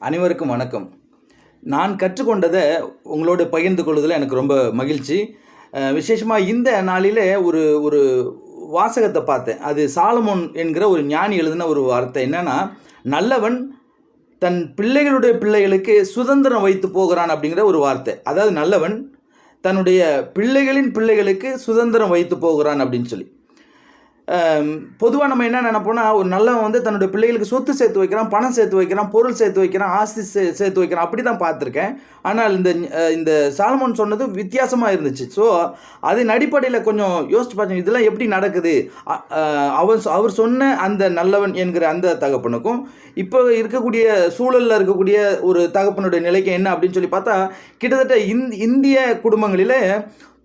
அனைவருக்கும் வணக்கம். நான் கற்றுக்கொண்டதை உங்களோடு பகிர்ந்து கொள்வதில் எனக்கு ரொம்ப மகிழ்ச்சி. விசேஷமாக இந்த நாளில் ஒரு ஒரு வாசகத்தை பார்த்தேன். அது சாலமோன் என்கிற ஒரு ஞானி எழுதின ஒரு வார்த்தை என்னென்னா நல்லவன் தன் பிள்ளைகளுடைய பிள்ளைகளுக்கு சுதந்திரம் வைத்து போகிறான் அப்படிங்கிற ஒரு வார்த்தை. அதாவது நல்லவன் தன்னுடைய பிள்ளைகளின் பிள்ளைகளுக்கு சுதந்திரம் வைத்து போகிறான் அப்படின்னு சொல்லி. பொதுவாக நம்ம என்ன நினைப்போம்னா ஒரு நல்லவன் வந்து தன்னுடைய பிள்ளைகளுக்கு சொத்து சேர்த்து வைக்கிறான் பணம் சேர்த்து வைக்கிறான் பொருள் சேர்த்து வைக்கிறான் ஆஸ்தி சே சேர்த்து வைக்கிறான். அப்படி தான் பார்த்துருக்கேன். ஆனால் இந்த இந்த சாலமோன் சொன்னது வித்தியாசமாக இருந்துச்சு. ஸோ அதன் அடிப்படையில் கொஞ்சம் யோசிச்சு பார்த்தீங்க இதெல்லாம் எப்படி நடக்குது? அவன் அவர் சொ- அவர் சொன்ன அந்த நல்லவன் என்கிற அந்த தகப்பனுக்கும் இப்போ இருக்கக்கூடிய சூழலில் இருக்கக்கூடிய ஒரு தகப்பனுடைய நிலைக்கு என்ன அப்படின்னு சொல்லி பார்த்தா கிட்டத்தட்ட இந் இந்திய குடும்பங்களில்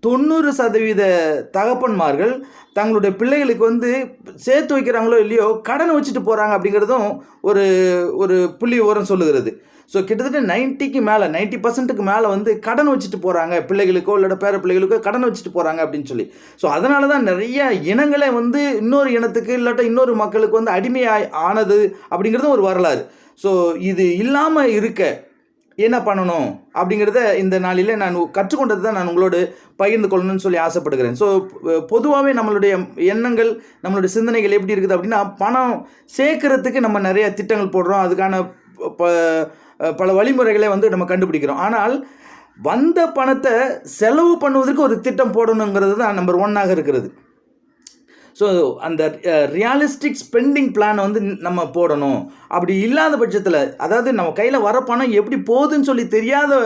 தொண்ணூறு சதவீத தகப்பன்மார்கள் தங்களுடைய பிள்ளைகளுக்கு வந்து சேர்த்து வைக்கிறாங்களோ இல்லையோ கடனை வச்சுட்டு போகிறாங்க அப்படிங்கிறதும் ஒரு ஒரு புள்ளி விவரம் சொல்லுகிறது. ஸோ கிட்டத்தட்ட நைன்ட்டிக்கு மேலே நைன்ட்டி பர்சன்ட்டுக்கு மேலே வந்து கடன் வச்சுட்டு போகிறாங்க பிள்ளைகளுக்கோ இல்லைட பேர பிள்ளைகளுக்கோ கடன் வச்சுட்டு போகிறாங்க அப்படின்னு சொல்லி. ஸோ அதனால தான் நிறைய இனங்களே வந்து இன்னொரு இனத்துக்கு இல்லாட்ட இன்னொரு மக்களுக்கு வந்து அடிமையாய் ஆனது அப்படிங்கிறதும் ஒரு வரலாறு. ஸோ இது இல்லாமல் இருக்க என்ன பண்ணணும் அப்படிங்கிறத இந்த நாளில் நான் கற்றுக்கொண்டது தான் நான் உங்களோடு பகிர்ந்து கொள்ளணும்னு சொல்லி ஆசைப்படுகிறேன். ஸோ பொதுவாகவே நம்மளுடைய எண்ணங்கள் நம்மளுடைய சிந்தனைகள் எப்படி இருக்குது அப்படின்னா பணம் சேர்க்கறதுக்கு நம்ம நிறைய திட்டங்கள் போடுறோம். அதுக்கான ப பல வழிமுறைகளை வந்து நம்ம கண்டுபிடிக்கிறோம். ஆனால் வந்த பணத்தை செலவு பண்ணுவதற்கு ஒரு திட்டம் போடணுங்கிறது தான் நம்பர் ஒன்னாக இருக்கிறது. ஸோ அந்த ரியாலிஸ்டிக் ஸ்பெண்டிங் பிளான் வந்து நம்ம போடணும். அப்படி இல்லாத பட்சத்தில் அதாவது நம்ம கையில் வர பணம் எப்படி போகுதுன்னு சொல்லி தெரியாத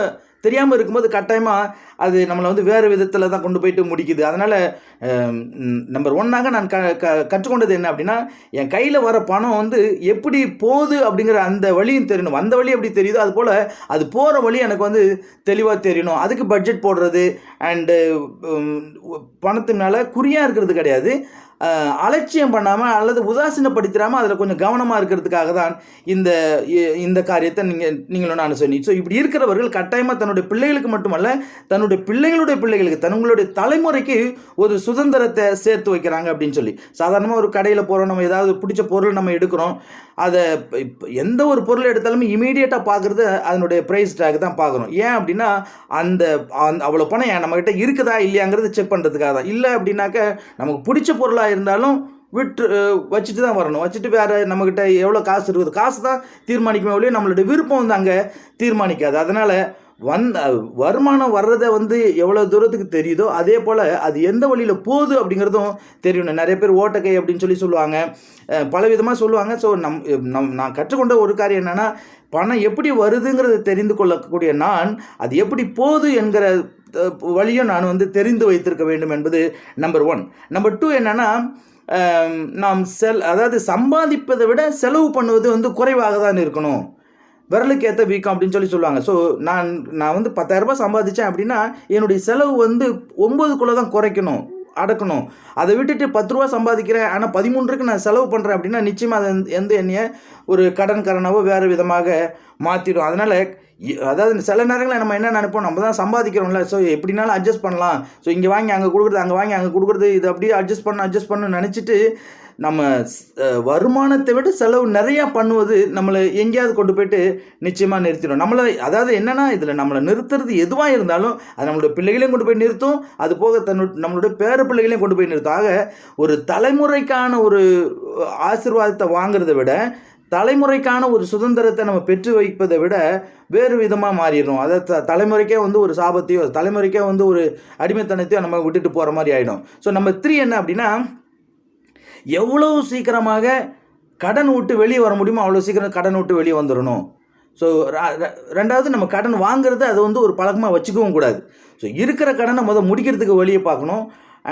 தெரியாமல் இருக்கும்போது கட்டாயமாக அது நம்மளை வந்து வேறு விதத்தில் தான் கொண்டு போயிட்டு முடிக்குது. அதனால் நம்பர் ஒன்னாக நான் க க கற்றுக்கொண்டது என்ன அப்படின்னா என் கையில் வர பணம் வந்து எப்படி போகுது அப்படிங்கிற அந்த வழியும் தெரியணும். அந்த வழி எப்படி தெரியுதோ அது போல் அது போகிற வழி எனக்கு வந்து தெளிவாக தெரியணும். அதுக்கு பட்ஜெட் போடுறது அண்டு பணத்து மேலே குறியாக இருக்கிறது கிடையாது. அலட்சியம் பண்ணாமல் அல்லது உதாசீனப்படுத்திடாமல் அதில் கொஞ்சம் கவனமாக இருக்கிறதுக்காக தான் இந்த இந்த காரியத்தை நீங்கள் நீங்களும் நான் சொன்னி. ஸோ இப்படி இருக்கிறவர்கள் கட்டாயமாக தன்னுடைய பிள்ளைகளுக்கு மட்டுமல்ல தன்னுடைய பிள்ளைகளுடைய பிள்ளைகளுக்கு தங்களுடைய தலைமுறைக்கு ஒரு சுதந்திரத்தை சேர்த்து வைக்கிறாங்க அப்படின்னு சொல்லி. சாதாரணமாக ஒரு கடையில் போகிறோம் நம்ம ஏதாவது பிடிச்ச பொருள் நம்ம எடுக்கிறோம் அதை எந்த ஒரு பொருள் எடுத்தாலுமே இமீடியட்டாக பார்க்குறது அதனுடைய ப்ரைஸ் டேக் தான் பார்க்குறோம் ஏன் அப்படின்னா அந்த அந் அவ்வளோ பணம் ஏன் நம்மக்கிட்ட இருக்குதா இல்லையாங்கிறத செக் பண்ணுறதுக்காக தான். இல்லை அப்படின்னாக்க நமக்கு பிடிச்ச பொருளாக இருந்தாலும் விட்டு வச்சுட்டு தான் வரணும். வச்சுட்டு வேறு நம்மக்கிட்ட எவ்வளோ காசு இருக்குது? காசு தான் தீர்மானிக்குமே ஒழிய நம்மளுடைய விருப்பம் வந்து அங்கே தீர்மானிக்காது. அதனால் வந் வருமானம் வர்றதை வந்து எவ்வளோ தூரத்துக்கு தெரியுதோ அதே போல் அது எந்த வழியில் போகுது அப்படிங்கிறதும் தெரியணும். நிறைய பேர் ஓட்டக்கை அப்படின்னு சொல்லி சொல்லுவாங்க. பல விதமாக சொல்லுவாங்க. ஸோ நம் நம் நான் கற்றுக்கொண்ட ஒரு காரியம் என்னென்னா பணம் எப்படி வருதுங்கிறது தெரிந்து கொள்ளக்கூடிய நான் அது எப்படி போகுது என்கிற வழியும் நான் வந்து தெரிந்து வைத்திருக்க வேண்டும் என்பது நம்பர் ஒன் நம்பர் டூ என்னென்னா நாம் செல் அதாவது சம்பாதிப்பதை விட செலவு பண்ணுவது வந்து குறைவாக தான் இருக்கணும். விரலுக்கு ஏற்ற வீக்கம் அப்படின்னு சொல்லி சொல்லுவாங்க. ஸோ நான் நான் வந்து பத்தாயிரரூபா சம்பாதிச்சேன் அப்படின்னா என்னுடைய செலவு வந்து ஒம்பதுக்குள்ளே தான் குறைக்கணும். அடக்கணும். அதை விட்டுட்டு பத்து ரூபா சம்பாதிக்கிறேன் ஆனால் பதிமூன்றுக்கு நான் செலவு பண்ணுறேன் அப்படின்னா நிச்சயமாக அது எந்த- எந்த ஒரு கடன்காரனாவோ வேறு விதமாக மாற்றிடும் அதனால் அதாவது சில நேரங்களில் நம்ம என்ன நினைப்போம்? நம்ம தான் சம்பாதிக்கிறோம்ல. ஸோ எப்படினாலும் அட்ஜஸ்ட் பண்ணலாம். ஸோ இங்கே வாங்கி அங்கே கொடுக்குறது அங்கே வாங்கி அங்கே கொடுக்குறது இது அப்படியே அட்ஜஸ்ட் பண்ண அட்ஜஸ்ட் பண்ணணும்னு நினச்சிட்டு நம்ம ஸ்- வருமானத்தை விட செலவு நிறையா பண்ணுவது நம்மளை எங்கேயாவது கொண்டு போயிட்டு நிச்சயமாக நிறுத்திடும். நம்மளை அதாவது என்னென்னா இதில் நம்மளை நிறுத்துறது எதுவாக இருந்தாலும் அது நம்மளுடைய பிள்ளைகளையும் கொண்டு போய் நிறுத்தும். அது போக தன்னு நம்மளுடைய பேர பிள்ளைகளையும் கொண்டு போய் நிறுத்தும். ஆக ஒரு தலைமுறைக்கான ஒரு ஆசிர்வாதத்தை ஆசீர்வாதத்தை வாங்குறதை விட தலைமுறைக்கான ஒரு சுதந்திரத்தை நம்ம பெற்று வைப்பதை விட வேறு விதமாக மாறிடும் அதை த தலைமுறைக்கே வந்து ஒரு சாபத்தையோ தலைமுறைக்கே வந்து ஒரு அடிமைத்தனத்தையோ நம்ம விட்டுட்டு போகிற மாதிரி ஆகிடும் ஸோ நம்ம த்ரீ என்ன அப்படின்னா எவ்வளோ சீக்கிரமாக கடன் விட்டு வெளியே வர முடியுமோ அவ்வளோ சீக்கிரம் கடன் விட்டு வெளியே வந்துடணும். ஸோ ரெண்டாவது நம்ம கடன் வாங்குறது அது வந்து ஒரு பழக்கமாக வச்சுக்கவும் கூடாது. ஸோ இருக்கிற கடனை முதல் முடிக்கிறதுக்கு வெளியே பார்க்கணும்.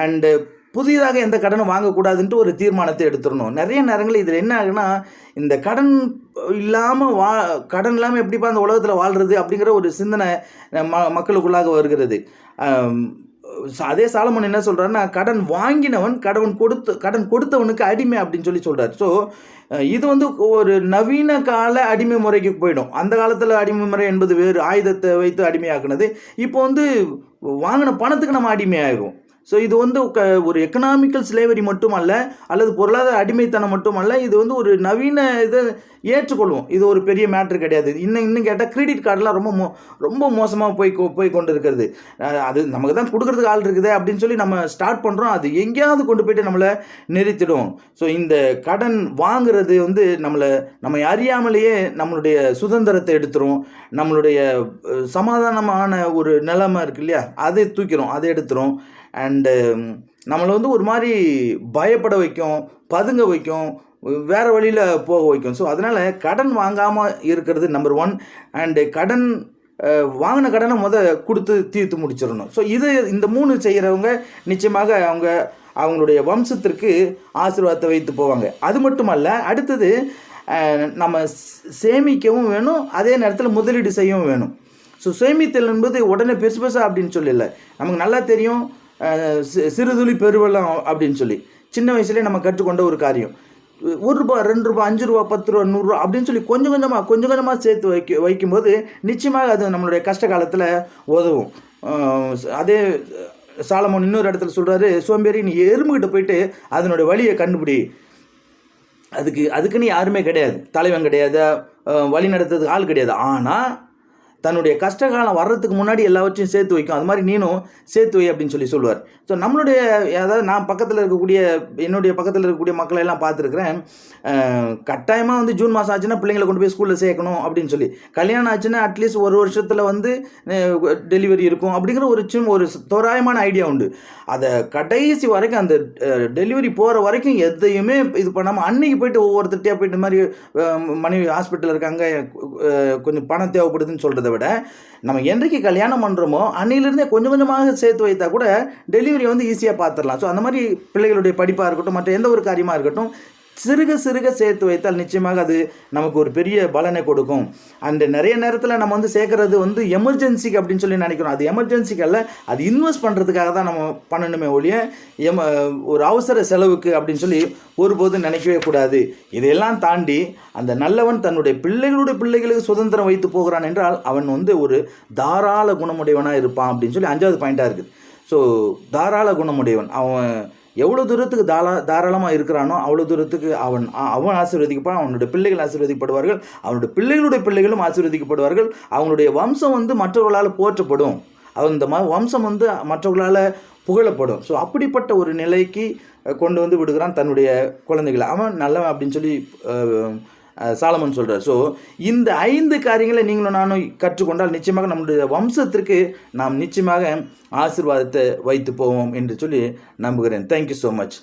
அண்டு புதிதாக எந்த கடனும் வாங்கக்கூடாதுன்ட்டு ஒரு தீர்மானத்தை எடுத்துடணும். நிறைய நேரங்களில் இதில் என்ன ஆகுன்னா இந்த கடன் இல்லாமல் வா கடன் இல்லாமல் எப்படிப்பா அந்த உலகத்தில் வாழ்கிறது அப்படிங்கிற ஒரு சிந்தனை ம மக்களுக்குள்ளாக வருகிறது. அதே சாலமன் என்ன சொல்கிறாருன்னா கடன் வாங்கினவன் கடன் கொடுத்து கடன் கொடுத்தவனுக்கு அடிமை அப்படின்னு சொல்லி சொல்கிறார் ஸோ இது வந்து ஒரு நவீன கால அடிமை முறைக்கு போயிடும். அந்த காலத்தில் அடிமை முறை என்பது வேறு. ஆயுதத்தை வைத்து அடிமையாக்குனது. இப்போ வந்து வாங்கின பணத்துக்கு நம்ம அடிமையாயிரும் ஸோ இது வந்து க ஒரு எக்கனாமிக்கல் ஸ்லேவரி மட்டும் அல்ல அல்லது பொருளாதார அடிமைத்தனம் மட்டும் அல்ல இது வந்து ஒரு நவீன இதை ஏற்றுக்கொள்வோம். இது ஒரு பெரிய மேட்ரு கிடையாது. இன்னும் இன்னும் கேட்டால் கிரெடிட் கார்டெலாம் ரொம்ப மோ ரொம்ப மோசமாக போய் கொ- போய் கொண்டு இருக்கிறது அது நமக்கு தான் கொடுக்குறதுக்கு ஆள் இருக்குது அப்படின்னு சொல்லி நம்ம ஸ்டார்ட் பண்ணுறோம் அது எங்கேயாவது கொண்டு போயிட்டு நம்மளை நிறுத்திடும் ஸோ இந்த கடன் வாங்குறது வந்து நம்மளை நம்ம அறியாமலேயே நம்மளுடைய சுதந்திரத்தை எடுத்துரும். நம்மளுடைய சமாதானமான ஒரு நிலைமை இருக்கு இல்லையா? அதை தூக்கிறோம் அதை எடுத்துரும். அண்டு um, நம்மளை வந்து ஒரு மாதிரி பயப்பட வைக்கும் பதுங்க வைக்கும் வேறு வழியில் போக வைக்கும். ஸோ அதனால் கடன் வாங்காமல் இருக்கிறது நம்பர் ஒன் அண்டு கடன் வாங்கின கடனை முத கொடுத்து தீர்த்து முடிச்சிடணும். ஸோ இது இந்த மூணு செய்கிறவங்க நிச்சயமாக அவங்க அவங்களுடைய வம்சத்திற்கு ஆசீர்வாதத்தை வைத்து போவாங்க. அது மட்டுமல்ல அடுத்தது நம்ம சேமிக்கவும் வேணும் அதே நேரத்தில் முதலீடு செய்யவும் வேணும். ஸோ சேமித்தல் என்பது உடனே பெருசு பெருசாக அப்படின்னு சொல்லல. நமக்கு நல்லா தெரியும் சிறுதுளி பெருவெள்ளம் அப்படின்னு சொல்லி. சின்ன வயசுலேயே நம்ம கற்றுக்கொண்ட ஒரு காரியம். ஒரு ரூபா ரெண்டு ரூபா அஞ்சு ரூபா பத்து ரூபா நூறுரூவா அப்படின்னு சொல்லி கொஞ்சம் கொஞ்சமாக கொஞ்சம் கொஞ்சமாக சேர்த்து வைக்க வைக்கும்போது நிச்சயமாக அது நம்மளுடைய கஷ்ட காலத்தில் உதவும். அதே சாலமோன் இன்னொரு இடத்துல சொல்கிறாரு சோம்பேறி நீ எறும்புகிட்ட போயிட்டு அதனுடைய வழியை கண்டுபிடி. அதுக்கு அதுக்குன்னு யாருமே கிடையாது. தலைவன் கிடையாது வழி நடத்துறதுக்கு ஆள் கிடையாது. ஆனால் தன்னுடைய கஷ்டகாலம் வர்றதுக்கு முன்னாடி எல்லாவற்றையும் சேர்த்து வைக்கும். அது மாதிரி நீனும் சேர்த்து வை அப்படின்னு சொல்லி சொல்லுவார். ஸோ நம்மளுடைய அதாவது நான் பக்கத்தில் இருக்கக்கூடிய என்னுடைய பக்கத்தில் இருக்கக்கூடிய மக்களை எல்லாம் பார்த்துருக்குறேன். கட்டாயமாக வந்து ஜூன் மாதம் ஆச்சுன்னா பிள்ளைங்களை கொண்டு போய் ஸ்கூலில் சேர்க்கணும் அப்படின்னு சொல்லி. கல்யாணம் ஆச்சுன்னா அட்லீஸ்ட் ஒரு வருஷத்தில் வந்து டெலிவரி இருக்கும் அப்படிங்கிற ஒரு சின்ன ஒரு தோராயமான ஐடியா உண்டு. அதை கடைசி வரைக்கும் அந்த டெலிவரி போகிற வரைக்கும் எதையுமே இது பண்ணாமல் அன்னைக்கு போயிட்டு ஒவ்வொருத்தட்டையாக போயிட்டு மாதிரி மனைவி ஹாஸ்பிட்டலில் இருக்காங்க கொஞ்சம் பணம் தேவைப்படுதுன்னு சொல்கிறத விட நம்ம என்றைக்கு கல்யாணம் பண்ணுறோமோ அன்னையிலிருந்தே கொஞ்சம் கொஞ்சமாக சேர்த்து வைத்தா கூட டெலிவரி வந்து ஈஸியாக பார்த்துடலாம். ஸோ அந்த மாதிரி பிள்ளைகளுடைய படிப்பாக இருக்கட்டும் மற்ற எந்த ஒரு காரியமாக இருக்கட்டும் சிறுக சிறுக சேர்த்து வைத்தால் நிச்சயமாக அது நமக்கு ஒரு பெரிய பலனை கொடுக்கும். அண்டு நிறைய நேரத்தில் நம்ம வந்து சேர்க்குறது வந்து எமர்ஜென்சிக்கு அப்படின்னு சொல்லி நினைக்கிறோம். அது எமர்ஜென்சிக்கு அல்ல அது இன்வெஸ்ட் பண்ணுறதுக்காக தான் நம்ம பண்ணணுமே ஒழிய எம ஒரு அவசர செலவுக்கு அப்படின்னு சொல்லி ஒருபோதும் நினைக்கவே கூடாது. இதையெல்லாம் தாண்டி அந்த நல்லவன் தன்னுடைய பிள்ளைகளுடைய பிள்ளைகளுக்கு சுதந்திரம் வைத்து போகிறான் என்றால் அவன் வந்து ஒரு தாராள குணமுடையவனாக இருப்பான் அப்படின்னு சொல்லி அஞ்சாவது பாயிண்ட்டாக இருக்குது. ஸோ தாராள குணமுடையவன். அவன் எவ்வளோ தூரத்துக்கு தாரா தாராளமாக இருக்கிறானோ அவ்வளோ தூரத்துக்கு அவன் அவன் ஆசீர்வதிக்கப்பான் அவனுடைய பிள்ளைகள் ஆசீர்வதிக்கப்படுவார்கள் அவனுடைய பிள்ளைகளுடைய பிள்ளைகளும் ஆசீர்வதிக்கப்படுவார்கள். அவனுடைய வம்சம் வந்து மற்றவர்களால் போற்றப்படும். அவன் இந்த ம வம்சம் வந்து மற்றவர்களால் புகழப்படும். ஸோ அப்படிப்பட்ட ஒரு நிலைக்கு கொண்டு வந்து விடுகிறான் தன்னுடைய குழந்தைகளை. அவன் நல்லவன் அப்படின்னு சொல்லி சாலமன் சொல்கிறார் ஸோ இந்த ஐந்து காரியங்களை நீங்களும் நானும் கற்றுக்கொண்டால் நிச்சயமாக நம்முடைய வம்சத்திற்கு நாம் நிச்சயமாக ஆசிர்வாதத்தை வைத்து போவோம் என்று சொல்லி நம்புகிறேன். Thank you so much